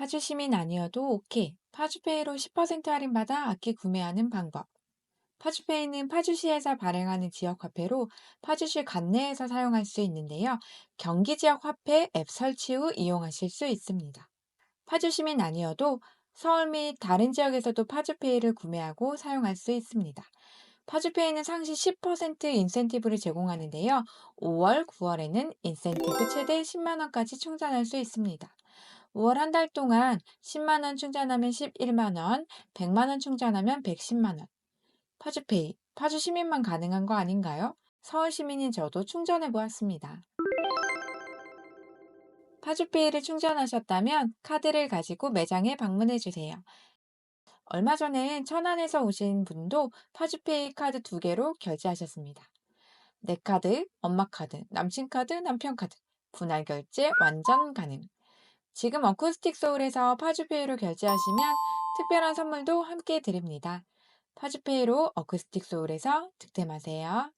파주 시민 아니어도 오케이. 파주페이로 10% 할인받아 악기 구매하는 방법. 파주페이는 파주시에서 발행하는 지역 화폐로 파주시 관내에서 사용할 수 있는데요. 경기 지역 화폐 앱 설치 후 이용하실 수 있습니다. 파주 시민 아니어도 서울 및 다른 지역에서도 파주페이를 구매하고 사용할 수 있습니다. 파주페이는 상시 10% 인센티브를 제공하는데요. 5월, 9월에는 인센티브 최대 10만원까지 충전할 수 있습니다. 5월 한 달 동안 10만원 충전하면 11만원, 100만원 충전하면 110만원. 파주페이, 파주 시민만 가능한 거 아닌가요? 서울 시민인 저도 충전해 보았습니다. 파주페이를 충전하셨다면 카드를 가지고 매장에 방문해 주세요. 얼마 전엔 천안에서 오신 분도 파주페이 카드 두 개로 결제하셨습니다. 내 카드, 엄마 카드, 남친 카드, 남편 카드, 분할 결제 완전 가능. 지금 어쿠스틱 소울에서 파주페이로 결제하시면 특별한 선물도 함께 드립니다. 파주페이로 어쿠스틱 소울에서 득템하세요.